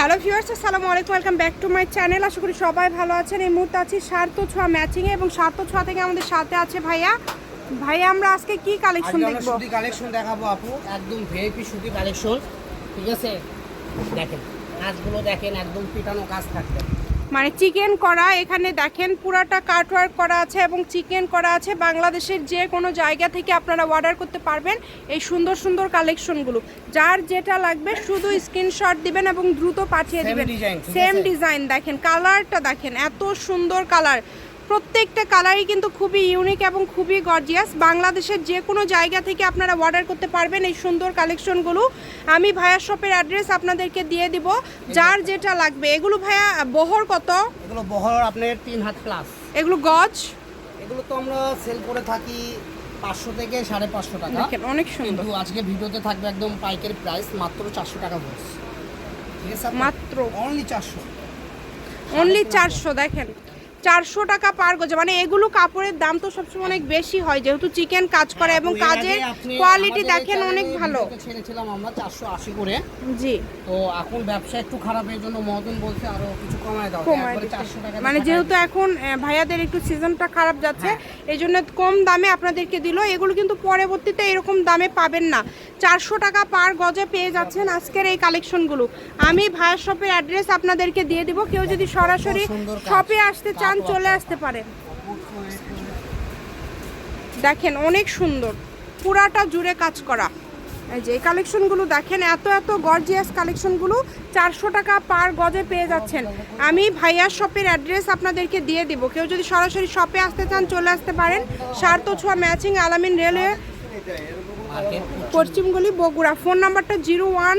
Hello viewers আসসালামু আলাইকুম welcome back to my channel আশা করি সবাই ভালো আছেন। এই মুহূর্তে আছি সার্থ ছোঁয়া ম্যাচিংয়ে এবং সার্থ ছোঁয়া থেকে আমাদের সাথে আছে ভাইয়া। ভাইয়া আমরা আজকে কি কালেকশন দেখব? সুতি কালেকশন দেখাবো আপু। একদম ভিআইপি সুতি কালেকশন ঠিক আছে? দেখেন কাজগুলো দেখেন একদম পিটানো কাজ থাকবে। মানে চিকেন করা এখানে দেখেন পুরাটা কাটওয়ার্ক করা আছে এবং চিকেন করা আছে। বাংলাদেশের যে কোনো জায়গা থেকে আপনারা অর্ডার করতে পারবেন এই সুন্দর সুন্দর কালেকশনগুলো। যার যেটা লাগবে শুধু স্ক্রিনশট দিবেন এবং দ্রুত পাঠিয়ে দেবেন। দিবেন সেম ডিজাইন দেখেন কালারটা দেখেন এত সুন্দর কালার প্রত্যেকটা কালারই কিন্তু খুবই ইউনিক এবং খুবই গর্জিয়াস বাংলাদেশের যে কোনো জায়গা থেকে আপনারা অর্ডার করতে পারবেন এই সুন্দর কালেকশনগুলো আমি ভাইয়া শপের অ্যাড্রেস আপনাদেরকে দিয়ে দিব। যার যেটা লাগবে। এগুলো ভাইয়া বহর কত? এগুলো বহর আপনার তিন হাত প্লাস এগুলো গজ? এগুলো তো আমরা সেল করে থাকি পাঁচশো থেকে সাড়ে পাঁচশো টাকা। দেখেন অনেক সুন্দর। আজকে ভিডিওতে থাকবে একদম পাইকারি প্রাইস মাত্র চারশো টাকা আছে মাত্র? অনলি চারশো। অনলি চারশো দেখেন। চারশো টাকা পার গজে। মানে এগুলো কাপড়ের দাম তো সবসময় অনেক বেশি হয় যেহেতু চিকেন কাজ করে এবং কাজের কোয়ালিটি দেখেন অনেক ভালো। ছেড়েছিলাম আমরা চারশো আশি করে। জি। তো এখন ব্যবসা একটু খারাপ এর জন্য মদন বলছে আরও কিছু কমায় দাও। কমায় চারশো টাকা মানে যেহেতু এখন ভাইয়াদের একটু সিজনটা খারাপ যাচ্ছে হ্যাঁ। এই জন্য কম দামে আপনাদেরকে দিল। এগুলো কিন্তু পরবর্তীতে এরকম দামে পাবেন না। চারশো টাকা পার গজে পেয়ে যাচ্ছেন আজকের এই কালেকশনগুলো আমি ভাইয়ার শপের অ্যাড্রেস আপনাদেরকে দিয়ে দিব। কেউ যদি সরাসরি শপে আসতে চান কাপড় চলে আসতে পারেন দেখেন, অনেক সুন্দর। পুরাটা জুড়ে কাজ করা। এই যে কালেকশনগুলো দেখেন, এত এত গর্জিয়াস কালেকশনগুলো চারশো টাকা পার গজে পেয়ে যাচ্ছেন। আমি ভাইয়ার শপের অ্যাড্রেস আপনাদেরকে দিয়ে দিব। কেউ যদি সরাসরি শপে আসতে চান, চলে আসতে পারেন। সার্থ ছোঁয়া ম্যাচিং আলামিন রেলওয়ে পশ্চিমগুলি বগুড়া। ফোন নাম্বারটা zero one